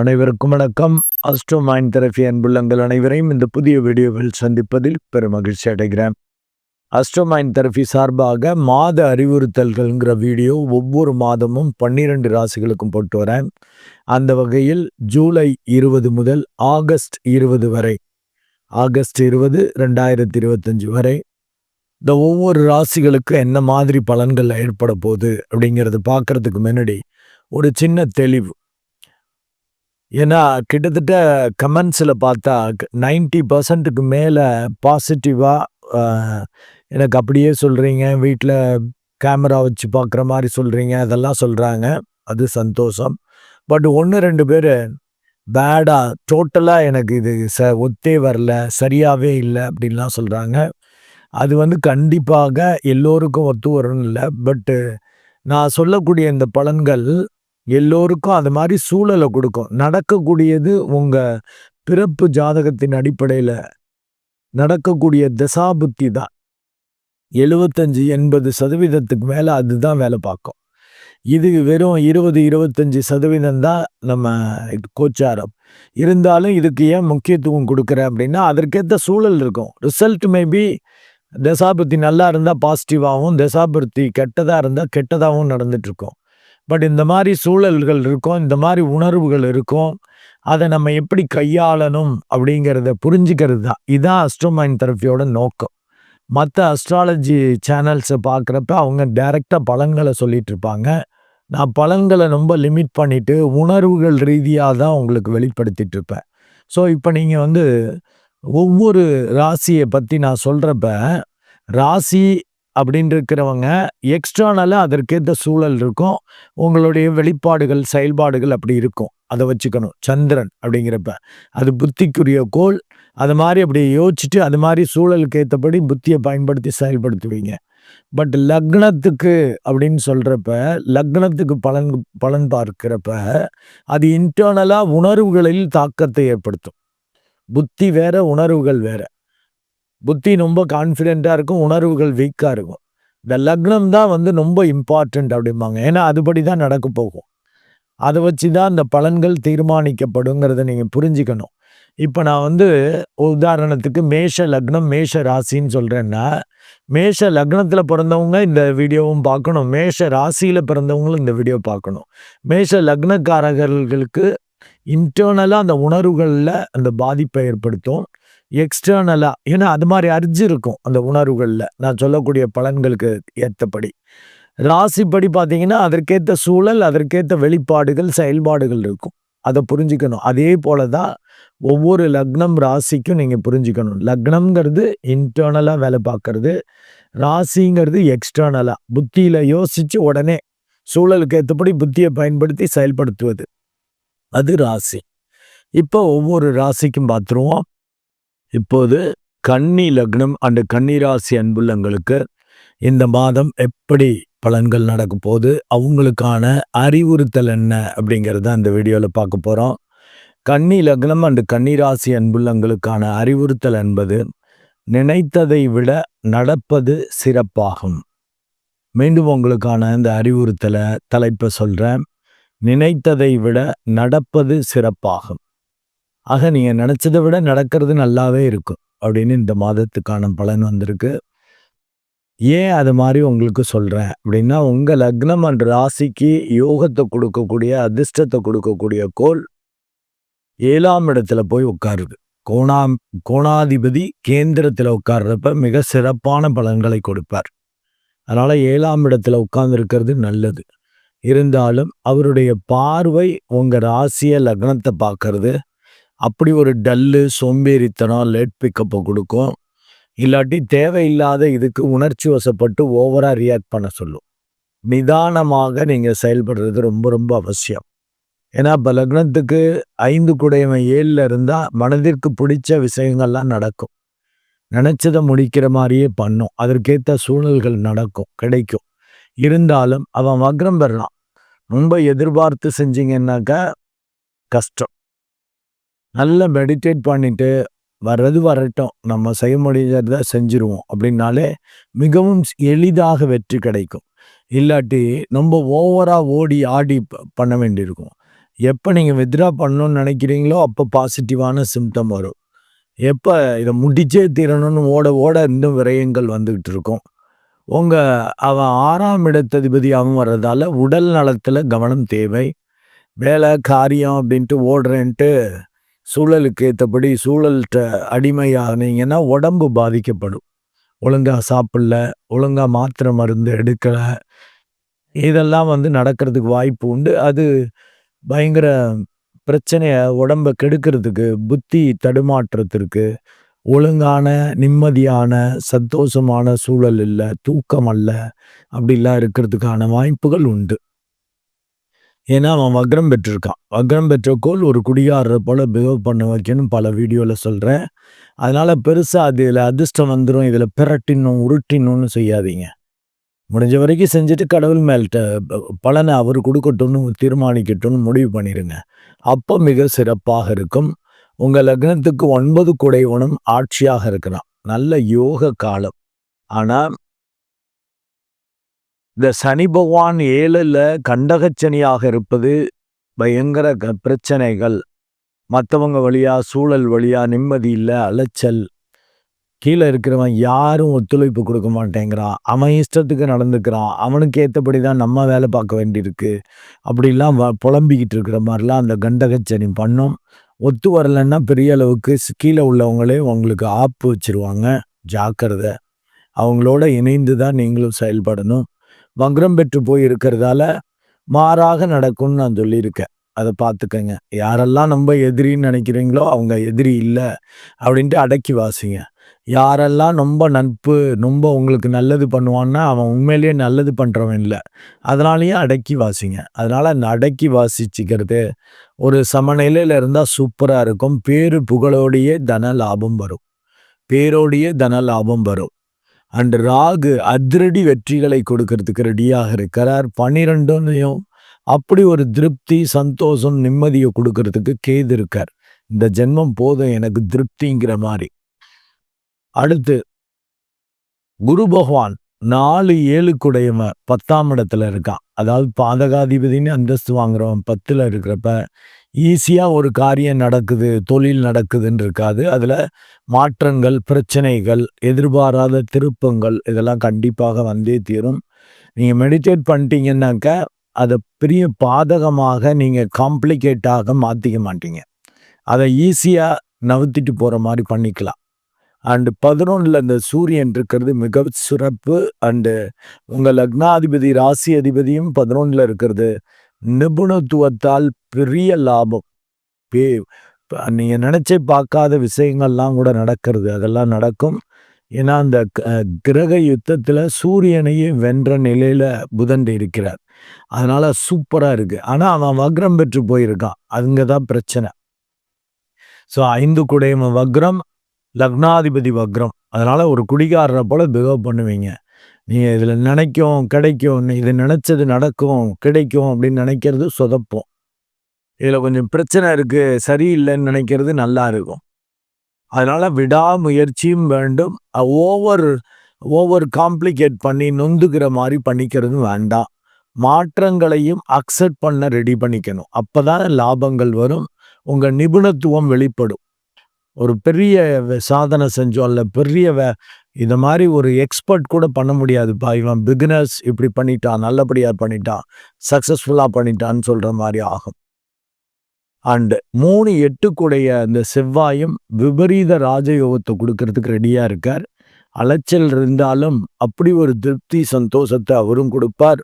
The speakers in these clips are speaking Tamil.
அனைவருக்கும் வணக்கம். அஸ்ட்ரோ மைண்ட் தெரபி அன்புள்ளங்கள் அனைவரையும் இந்த புதிய வீடியோவில் சந்திப்பதில் பெரும் மகிழ்ச்சி அடைகிறேன். அஸ்ட்ரோ மைண்ட் தெரபி சார்பாக மாத அறிவுறுத்தல்கள்ங்கிற வீடியோ ஒவ்வொரு மாதமும் பன்னிரெண்டு ராசிகளுக்கும் போட்டு வரேன். அந்த வகையில் ஜூலை இருபது முதல் ஆகஸ்ட் இருபது வரை ஆகஸ்ட் இருபது ரெண்டாயிரத்தி இருபத்தஞ்சு வரை இந்த ஒவ்வொரு ராசிகளுக்கு என்ன மாதிரி பலன்கள் ஏற்பட போகுது அப்படிங்கிறத பார்க்கறதுக்கு முன்னாடி ஒரு சின்ன தெளிவு. ஏன்னா கிட்டத்தட்ட கமெண்ட்ஸில் பார்த்தா நைன்டி பர்சன்ட்டுக்கு மேலே பாசிட்டிவாக எனக்கு அப்படியே சொல்கிறீங்க வீட்டில் கேமரா வச்சு பார்க்குற மாதிரி சொல்கிறீங்க அதெல்லாம் சொல்கிறாங்க அது சந்தோஷம். பட் ஒன்று ரெண்டு பேர் பேடாக டோட்டலாக எனக்கு இது ச ஒத்தே வரல சரியாகவே இல்லை அப்படின்லாம் சொல்கிறாங்க அது வந்து கண்டிப்பாக எல்லோருக்கும் ஒத்து வரணும் இல்லை. பட்டு நான் சொல்லக்கூடிய இந்த பலன்கள் எல்லோருக்கும் அது மாதிரி சூழலை கொடுக்கும். நடக்கக்கூடியது உங்கள் பிறப்பு ஜாதகத்தின் அடிப்படையில் நடக்கக்கூடிய தசாபுத்தி தான். எழுபத்தஞ்சு எண்பது சதவீதத்துக்கு மேலே அதுதான் வேலை பார்க்கும். இது வெறும் இருபது இருபத்தஞ்சி சதவீதம் தான் நம்ம கோச்சாரம். இருந்தாலும் இதுக்கு ஏன் முக்கியத்துவம் கொடுக்குறேன் அப்படின்னா அதற்கேற்ற சூழல் இருக்கும். ரிசல்ட் மேபி தசாபுத்தி நல்லா இருந்தால் பாசிட்டிவாகவும் தசாபுத்தி கெட்டதாக இருந்தால் கெட்டதாகவும் நடந்துட்டுருக்கோம் பட் இந்த மாதிரி சூழல்கள் இருக்கும் இந்த மாதிரி உணர்வுகள் இருக்கும் அதை நம்ம எப்படி கையாளணும் அப்படிங்கிறத புரிஞ்சுக்கிறது தான். இதுதான் அஸ்ட்ரோமைன் தெரப்பியோட நோக்கம். மற்ற அஸ்ட்ராலஜி சேனல்ஸை பார்க்குறப்ப அவங்க டைரெக்டாக பலன்களை சொல்லிட்டு இருப்பாங்க. நான் பலன்களை ரொம்ப லிமிட் பண்ணிவிட்டு உணர்வுகள் ரீதியாக தான் உங்களுக்கு வெளிப்படுத்திட்டு இருப்பேன். ஸோ இப்போ நீங்கள் வந்து ஒவ்வொரு ராசியை பற்றி நான் சொல்கிறப்ப ராசி அப்படின்னு இருக்கிறவங்க எக்ஸ்ட்ரானலாக அதற்கேற்ற சூழல் இருக்கும். உங்களுடைய வெளிப்பாடுகள் செயல்பாடுகள் அப்படி இருக்கும். அதை வச்சுக்கணும். சந்திரன் அப்படிங்கிறப்ப. அது புத்திக்குரிய கோல் அது மாதிரி அப்படி யோசிச்சுட்டு அது மாதிரி சூழலுக்கு ஏற்றபடி புத்தியை பயன்படுத்தி செயல்படுத்துவீங்க. பட் லக்னத்துக்கு அப்படின்னு சொல்கிறப்ப லக்னத்துக்கு பலன் பலன் பார்க்கிறப்ப அது இன்டர்னலாக உணர்வுகளில் தாக்கத்தை ஏற்படுத்தும். புத்தி வேற உணர்வுகள் வேறு. புத்தி ரொம்ப கான்ஃபிடெண்ட்டாக இருக்கும் உணர்வுகள் வீக்காக இருக்கும். இந்த லக்னம் தான் வந்து ரொம்ப இம்பார்ட்டண்ட் அப்படிம்பாங்க. ஏன்னா அதுபடி தான் நடக்க போகும். அதை வச்சு தான் இந்த பலன்கள் தீர்மானிக்கப்படுங்கிறத நீங்கள் புரிஞ்சுக்கணும். இப்போ நான் வந்து உதாரணத்துக்கு மேஷ லக்னம் மேஷ ராசின்னு சொல்கிறேன்னா மேஷ லக்னத்தில் பிறந்தவங்க இந்த வீடியோவும் பார்க்கணும். மேஷ ராசியில் பிறந்தவங்களும் இந்த வீடியோ பார்க்கணும். மேஷ லக்னக்காரர்களுக்கு இன்டர்னலாக அந்த உணர்வுகளில் அந்த பாதிப்பை ஏற்படுத்தும். எக்ஸ்டர்னலாக ஏன்னா அது மாதிரி அரிஞ்சு இருக்கும் அந்த உணர்வுகளில். நான் சொல்லக்கூடிய பலன்களுக்கு ஏற்றபடி ராசிப்படி பார்த்தீங்கன்னா அதற்கேற்ற சூழல் அதற்கேற்ற வெளிப்பாடுகள் செயல்பாடுகள் இருக்கும். அதை புரிஞ்சுக்கணும். அதே போல தான் ஒவ்வொரு லக்னம் ராசிக்கும் நீங்கள் புரிஞ்சுக்கணும். லக்னம்ங்கிறது இன்டர்னலாக வேலை பார்க்கறது. ராசிங்கிறது எக்ஸ்டர்னலாக புத்தியில் யோசித்து உடனே சூழலுக்கு ஏற்றபடி புத்தியை பயன்படுத்தி செயல்படுத்துவது. அது ராசி. இப்போ ஒவ்வொரு ராசிக்கும் பார்த்துருவோம். இப்போது கன்னி லக்னம் அண்டு கன்னிராசி அன்புள்ளங்களுக்கு இந்த மாதம் எப்படி பலன்கள் நடக்க போது அவங்களுக்கான அறிவுறுத்தல் என்ன? அப்படிங்கிறத அந்த வீடியோவில் பார்க்க போகிறோம் கன்னி லக்னம் அண்டு கன்னிராசி அன்புள்ளங்களுக்கான அறிவுறுத்தல் என்பது நினைத்ததை விட நடப்பது சிறப்பாகும். மீண்டும் உங்களுக்கான இந்த அறிவுறுத்தலை தலைப்பை சொல்கிறேன் நினைத்ததை விட நடப்பது சிறப்பாகும். ஆக நீங்கள் நினச்சதை விட நடக்கிறது நல்லாவே இருக்கும். அப்படின்னு இந்த மாதத்துக்கான பலன் வந்திருக்கு. ஏன் அது மாதிரி உங்களுக்கு சொல்கிறேன் அப்படின்னா உங்கள் லக்னம் அண்ட் ராசிக்கு யோகத்தை கொடுக்கக்கூடிய அதிர்ஷ்டத்தை கொடுக்கக்கூடிய கோல் ஏழாம் இடத்துல போய் உட்காருது. கோணா கோணாதிபதி கேந்திரத்தில் உட்கார்றப்ப மிக சிறப்பான பலன்களை கொடுப்பார். அதனால் ஏழாம் இடத்துல உட்கார்ந்துருக்கிறது நல்லது. இருந்தாலும் அவருடைய பார்வை உங்கள் ராசியை லக்னத்தை பார்க்கறது அப்படி ஒரு டல்லு சோம்பேறித்தனம் லேட் பிக்கப்பை கொடுக்கும். இல்லாட்டி தேவையில்லாத இதுக்கு உணர்ச்சி வசப்பட்டு ஓவராக ரியாக்ட் பண்ண சொல்லும். நிதானமாக நீங்கள் செயல்படுறது ரொம்ப ரொம்ப அவசியம். ஏன்னா இப்போ லக்னத்துக்கு ஐந்து குடையவன் ஏழில் இருந்தால் மனதிற்கு பிடிச்ச விஷயங்கள்லாம் நடக்கும். நினச்சதை முடிக்கிற மாதிரியே பண்ணும். அதற்கேற்ற சூழல்கள் நடக்கும் கிடைக்கும். இருந்தாலும் அவன் வக்ரம் பெறலாம். ரொம்ப எதிர்பார்த்து செஞ்சீங்கன்னாக்கா கஷ்டம். நல்லா மெடிடேட் பண்ணிட்டு வர்றது வரட்டும். நம்ம செய்ய முடியாத செஞ்சிருவோம். அப்படின்னாலே மிகவும் எளிதாக வெற்றி கிடைக்கும். இல்லாட்டி ரொம்ப ஓவராக ஓடி ஆடி பண்ண வேண்டியிருக்கும். எப்போ நீங்கள் வித்ரா பண்ணணும்னு நினைக்கிறீங்களோ அப்போ பாசிட்டிவான சிம்டம் வரும். எப்போ இதை முடிச்சே தீரணும்னு ஓட ஓட இன்னும் விரயங்கள் வந்துக்கிட்டு இருக்கும். உங்கள் அவன் ஆறாம் இடத்ததிபதியாகவும் வர்றதால உடல் நலத்தில் கவனம் தேவை. வேலை காரியம் அப்படின்ட்டு ஓடுறேன்ட்டு சூழலுக்கு ஏற்றபடி சூழல்கிட்ட அடிமையானீங்கன்னா உடம்பு பாதிக்கப்படும். ஒழுங்காக சாப்பிடல ஒழுங்காக மாத்திரை மருந்து எடுக்கலை. இதெல்லாம் வந்து நடக்கிறதுக்கு வாய்ப்பு உண்டு. அது பயங்கர பிரச்சனையை உடம்பை கெடுக்கிறதுக்கு புத்தி தடுமாற்றத்திற்கு ஒழுங்கான நிம்மதியான சந்தோஷமான சூழல் இல்லை தூக்கம் அல்ல அப்படிலாம் இருக்கிறதுக்கான வாய்ப்புகள் உண்டு. ஏன்னா அவன் வக்ரம் பெற்றிருக்கான். வக்ரம் பெற்ற கோல் ஒரு குடியாடுற போல் பிஹேவ் பண்ண வைக்கணும் பல வீடியோவில் சொல்கிறேன் அதனால் பெருசாக அதில் அதிர்ஷ்டம் வந்துடும் இதில் பிரட்டினும் உருட்டினும்னு செய்யாதீங்க. முடிஞ்ச வரைக்கும் செஞ்சுட்டு கடவுள் மேல்கிட்ட பலனை அவர் கொடுக்கட்டும்னு தீர்மானிக்கட்டும்னு முடிவு பண்ணிடுங்க அப்போ மிக சிறப்பாக இருக்கும். உங்கள் லக்னத்துக்கு ஒன்பது குடைவனும் ஆட்சியாக இருக்கிறான் நல்ல யோக காலம். ஆனால் இந்த சனி பகவான் ஏழில் கண்டகச்சனியாக இருப்பது பயங்கர க பிரச்சனைகள். மற்றவங்க வழியாக சூழல் வழியாக நிம்மதி இல்லை அலைச்சல். கீழே இருக்கிறவன் யாரும் ஒத்துழைப்பு கொடுக்க மாட்டேங்கிறான். அவன் இஷ்டத்துக்கு நடந்துக்கிறான். அவனுக்கு ஏற்றபடி தான் நம்ம வேலை பார்க்க வேண்டியிருக்கு. அப்படிலாம் வ புலம்பிக்கிட்டு இருக்கிற மாதிரிலாம் அந்த கண்டகச்சனி பண்ணும். ஒத்து வரலைன்னா பெரிய அளவுக்கு கீழே உள்ளவங்களே உங்களுக்கு ஆப்பு வச்சுருவாங்க. ஜாக்கிரதை. அவங்களோட இணைந்து தான் நீங்களும் செயல்படணும். வக்ரம் பெற்று போய் இருக்கிறதால மாறாக நடக்கும்னு நான் சொல்லியிருக்கேன். அதை பார்த்துக்கங்க. யாரெல்லாம் நம்ம எதிரின்னு நினைக்கிறீங்களோ அவங்க எதிரி இல்லை அப்படின்ட்டு அடக்கி வாசிங்க. யாரெல்லாம் ரொம்ப நட்பு ரொம்ப உங்களுக்கு நல்லது பண்ணுவான்னா அவன் உண்மையிலேயே நல்லது பண்ணுறவன் இல்லை. அதனாலேயே அடக்கி வாசிங்க. அதனால் அந்த அடக்கி வாசிச்சுக்கிறது ஒரு சமநிலையில் இருந்தால் சூப்பராக இருக்கும். பேரு புகழோடையே தன லாபம் வரும். பேரோடையே தன லாபம் வரும். அண்ட் ராகு அதிரடி வெற்றிகளை கொடுக்கறதுக்கு ரெடியாக இருக்கிறார். பன்னிரெண்டுனையும் அப்படி ஒரு திருப்தி சந்தோஷம் நிம்மதியை கொடுக்கறதுக்கு கேது இருக்கார். இந்த ஜென்மம் போதும் எனக்கு திருப்திங்கிற மாதிரி. அடுத்து குரு பகவான் நாலு ஏழுக்குடையவன் பத்தாம் இடத்துல இருக்கான். அதாவது பாதகாதிபதினு அந்தஸ்து வாங்குறவன் பத்தில் இருக்கிறப்ப ஈஸியாக ஒரு காரியம் நடக்குது தொழில் நடக்குதுன்னு இருக்காது. அதில் மாற்றங்கள் பிரச்சனைகள் எதிர்பாராத திருப்பங்கள் இதெல்லாம் கண்டிப்பாக வந்தே தீரும். நீங்கள் மெடிடேட் பண்ணிட்டீங்கன்னாக்க அதை பெரிய பாதகமாக நீங்கள் காம்ப்ளிகேட்டாக மாற்றிக்க மாட்டீங்க. அதை ஈஸியாக நவுத்திட்டு போகிற மாதிரி பண்ணிக்கலாம். அண்டு பதினொன்றில் இந்த சூரியன் இருக்கிறது மிக சிறப்பு. அண்டு உங்கள் லக்னாதிபதி ராசி அதிபதியும் பதினொன்றில் இருக்கிறது. நிபுணத்துவத்தால் பெரிய லாபம். பே நீங்கள் நினச்சே பார்க்காத விஷயங்கள்லாம் கூட நடக்கிறது. அதெல்லாம் நடக்கும். ஏன்னா அந்த கிரக யுத்தத்தில் சூரியனையும் வென்ற நிலையில் புதன் இருக்கிறார். அதனால் சூப்பராக இருக்குது ஆனால் அவன் வக்ரம் பெற்று போயிருக்கான். அதுங்க தான் பிரச்சனை. ஸோ ஐந்து குடையவன் வக்ரம் லக்னாதிபதி வக்ரம். அதனால் ஒரு குடிகாரரை போல் பிகவ் பண்ணுவீங்க. நீங்கள் இதில் நினைக்கும் கிடைக்கும் இது நினச்சது நடக்கும் கிடைக்கும் அப்படின்னு நினைக்கிறது சொதப்போம். இதில் கொஞ்சம் பிரச்சனை இருக்குது சரியில்லைன்னு நினைக்கிறது நல்லா இருக்கும். அதனால் விடாமுயற்சியும் வேண்டும். ஓவர் ஓவர் காம்ப்ளிகேட் பண்ணி நொந்துக்கிற மாதிரி பண்ணிக்கிறதும் வேண்டாம். மாற்றங்களையும் அக்செப்ட் பண்ண ரெடி பண்ணிக்கணும். அப்போ தான் லாபங்கள் வரும் உங்கள் நிபுணத்துவம் வெளிப்படும். ஒரு பெரிய சாதனை செஞ்சோம் இல்லை பெரிய வே இந்த மாதிரி ஒரு எக்ஸ்பர்ட் கூட பண்ண முடியாதுப்பா. இவன் பிகினர்ஸ் இப்படி பண்ணிட்டான் நல்லபடியாக பண்ணிட்டான் சக்ஸஸ்ஃபுல்லாக பண்ணிட்டான்னு சொல்கிற மாதிரி ஆகும். அண்டு மூணு எட்டுக்குடைய அந்த செவ்வாயும் விபரீத ராஜயோகத்தை கொடுக்கறதுக்கு ரெடியாக இருக்கார். அலைச்சல் இருந்தாலும் அப்படி ஒரு திருப்தி சந்தோஷத்தை அவரும் கொடுப்பார்.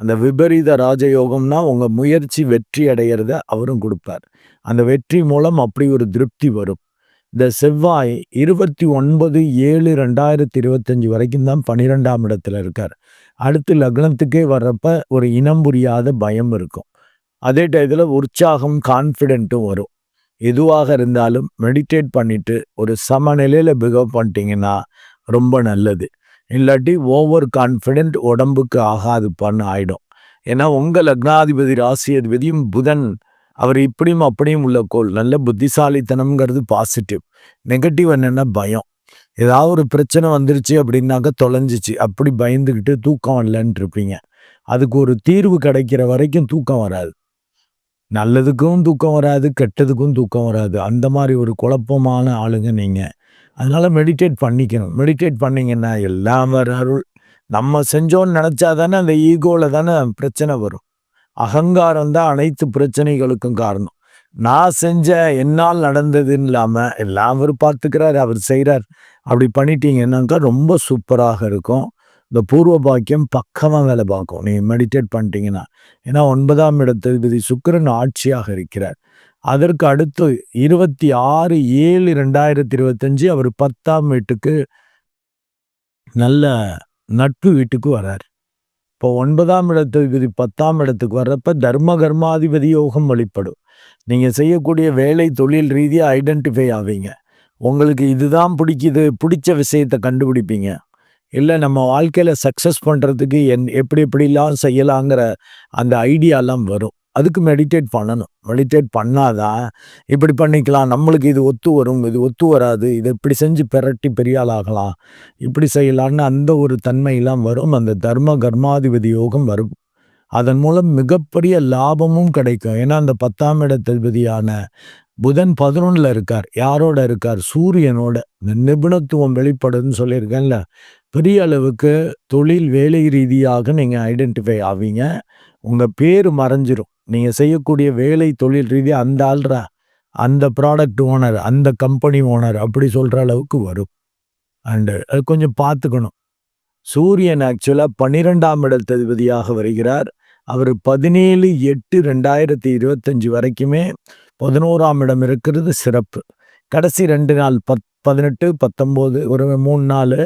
அந்த விபரீத ராஜயோகம்னா உங்கள் முயற்சி வெற்றி அடைகிறத அவரும் கொடுப்பார். அந்த வெற்றி மூலம் அப்படி ஒரு திருப்தி வரும். இந்த செவ்வாய் இருபத்தி ஒன்பது ஏழு ரெண்டாயிரத்தி இருபத்தஞ்சி வரைக்கும் தான் பன்னிரெண்டாம் இடத்துல இருக்கார். அடுத்து லக்னத்துக்கே வர்றப்ப ஒரு இனம் புரியாத பயம் இருக்கும். அதே டயத்தில் உற்சாகம் கான்ஃபிடென்ட்டும் வரும். எதுவாக இருந்தாலும் மெடிடேட் பண்ணிட்டு ஒரு சமநிலையில் பிகவ் பண்ணிட்டீங்கன்னா ரொம்ப நல்லது. இல்லாட்டி ஓவர் கான்ஃபிடென்ட் உடம்புக்கு ஆகாதுப்பான்னு ஆகிடும் ஏன்னா உங்கள் லக்னாதிபதி ராசி அதிபதியும் புதன் அவர் இப்படியும் அப்படியும் உள்ள கோல் நல்ல புத்திசாலித்தனம்ங்கிறது பாசிட்டிவ் நெகட்டிவ் என்னென்னா பயம். ஏதாவது ஒரு பிரச்சனை வந்துருச்சு அப்படின்னாக்க தொலைஞ்சிச்சு. அப்படி பயந்துக்கிட்டு தூக்கம் வரலன்ட்டு இருப்பீங்க. அதுக்கு ஒரு தீர்வு கிடைக்கிற வரைக்கும் தூக்கம் வராது. நல்லதுக்கும் தூக்கம் வராது கெட்டதுக்கும் தூக்கம் வராது. அந்த மாதிரி ஒரு குழப்பமான ஆளுங்க நீங்கள் அதனால் மெடிடேட் பண்ணிக்கணும். மெடிடேட் பண்ணிங்கன்னா எல்லாம் வர அருள். நம்ம செஞ்சோன்னு நினச்சா தானே அந்த ஈகோவில் தானே பிரச்சனை வரும். அகங்காரம் தான் அனைத்து பிரச்சனைகளுக்கும் காரணம். நான் செஞ்ச என்னால் நடந்ததுன்னு இல்லாமல் எல்லாம் அவர் பார்த்துக்கிறார் அவர் செய்கிறார் அப்படி பண்ணிட்டீங்கன்னாக்கா ரொம்ப சூப்பராக இருக்கும். இந்த பூர்வ பாக்கியம் பக்கமாக வேலை பார்க்கும். நீங்கள் மெடிடேட் பண்ணிட்டீங்கன்னா. ஏன்னா ஒன்பதாம் இடத்ததிபதி சுக்கரன் ஆட்சியாக இருக்கிறார். அதற்கு அடுத்து இருபத்தி ஆறு ஏழு ரெண்டாயிரத்தி இருபத்தஞ்சு அவர் பத்தாம் வீட்டுக்கு நல்ல நட்பு வீட்டுக்கு வரார். இப்போ ஒன்பதாம் இடத்ததிபதி பத்தாம் இடத்துக்கு வர்றப்ப தர்ம கர்மாதிபதி யோகம் வழிபடும் நீங்கள் செய்யக்கூடிய வேலை தொழில் ரீதியாக ஐடென்டிஃபை ஆவீங்க. உங்களுக்கு இதுதான் பிடிக்குது பிடிச்ச விஷயத்தை கண்டுபிடிப்பீங்க. இல்லை நம்ம வாழ்க்கையில் சக்ஸஸ் பண்ணுறதுக்கு என் எப்படி எப்படிலாம் செய்யலாங்கிற அந்த ஐடியாலாம் வரும். அதுக்கு மெடிடேட் பண்ணணும். மெடிடேட் பண்ணாதான் இப்படி பண்ணிக்கலாம். நம்மளுக்கு இது ஒத்து வரும் இது ஒத்து வராது. இதை இப்படி செஞ்சு பெரட்டி பெரிய ஆளாகலாம். இப்படி செய்யலான்னு அந்த ஒரு தன்மையெல்லாம் வரும். அந்த தர்ம கர்மாதிபதி யோகம் வரும். அதன் மூலம் மிகப்பெரிய லாபமும் கிடைக்கும். ஏன்னா அந்த பத்தாம் இடத்ததிபதியான புதன் பதினொன்றில் இருக்கார். யாரோட இருக்கார்? சூரியனோட. இந்த நிபுணத்துவம் வெளிப்படுதுன்னு சொல்லியிருக்கேன்ல. பெரிய அளவுக்கு தொழில் வேலை ரீதியாக நீங்கள் ஐடென்டிஃபை ஆவீங்க. உங்கள் பேர் மறைஞ்சிரும். நீங்கள் செய்யக்கூடிய வேலை தொழில் ரீதியாக அந்த ஆள்ரா. அந்த ப்ராடக்ட் ஓனர் அந்த கம்பெனி ஓனர் அப்படி சொல்கிற அளவுக்கு வரும். அண்டு அது கொஞ்சம் பார்த்துக்கணும். சூரியன் ஆக்சுவலாக பன்னிரெண்டாம் இடத்ததிபதியாக வருகிறார். அவர் பதினேழு எட்டு ரெண்டாயிரத்தி இருபத்தஞ்சி வரைக்குமே பதினோராம் இடம் இருக்கிறது சிறப்பு. கடைசி ரெண்டு நாள் பத் பதினெட்டு பத்தொம்போது ஒரு மூணு நாள்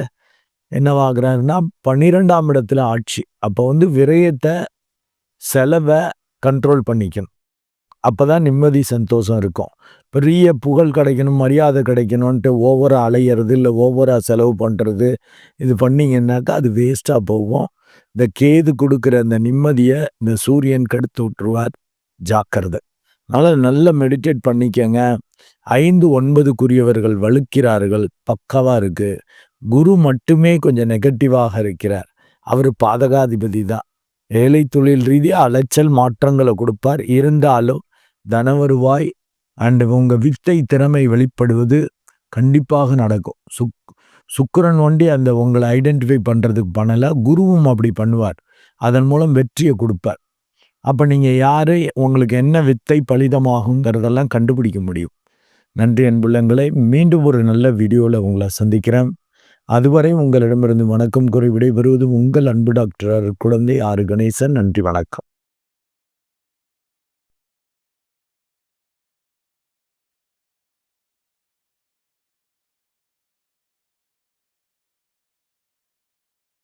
என்னவாகிறாருன்னா பன்னிரெண்டாம் இடத்துல ஆட்சி. அப்போ வந்து விரயத்தை செலவை கண்ட்ரோல் பண்ணிக்கணும். அப்போ தான் நிம்மதி சந்தோஷம் இருக்கும். பெரிய புகழ் கிடைக்கணும் மரியாதை கிடைக்கணும்ன்ட்டு ஓவராக அலையிறது இல்லை ஓவராக செலவு பண்ணுறது இது பண்ணிங்கன்னாக்கா அது வேஸ்ட்டாக போகும். இந்த கேது கொடுக்குற அந்த நிம்மதியை இந்த சூரியன் கெடுத்து விட்டுருவார். ஜாக்கிரதை. அதனால் நல்ல மெடிடேட் பண்ணிக்கங்க. ஐந்து ஒன்பதுக்குரியவர்கள் வலுக்கிறார்கள். பக்கவாக இருக்குது குரு மட்டுமே கொஞ்சம் நெகட்டிவாக இருக்கிறார். அவர் பாதகாதிபதி தான். ஏழை தொழில் ரீதியாக அலைச்சல் மாற்றங்களை கொடுப்பார். இருந்தாலும் தனவருவாய் அண்டு உங்கள் வித்தை திறமை வெளிப்படுவது கண்டிப்பாக நடக்கும். சுக் சுக்கரன் ஒண்டி அந்த உங்களை ஐடென்டிஃபை பண்ணுறதுக்கு பண்ணலை. குருவும் அப்படி பண்ணுவார். அதன் மூலம் வெற்றியை கொடுப்பார். அப்போ நீங்கள் யார்? உங்களுக்கு என்ன வித்தை பலிதமாகுங்கிறதெல்லாம் கண்டுபிடிக்க முடியும். நன்றி அன்புள்ளங்களை மீண்டும் ஒரு நல்ல வீடியோவில் உங்களை சந்திக்கிறேன். அதுவரை உங்களிடமிருந்து வணக்கம் குறை விடைபெறுவது உங்கள் அன்பு டாக்டர் குழந்தை ஆறு கணேசன். நன்றி வணக்கம்.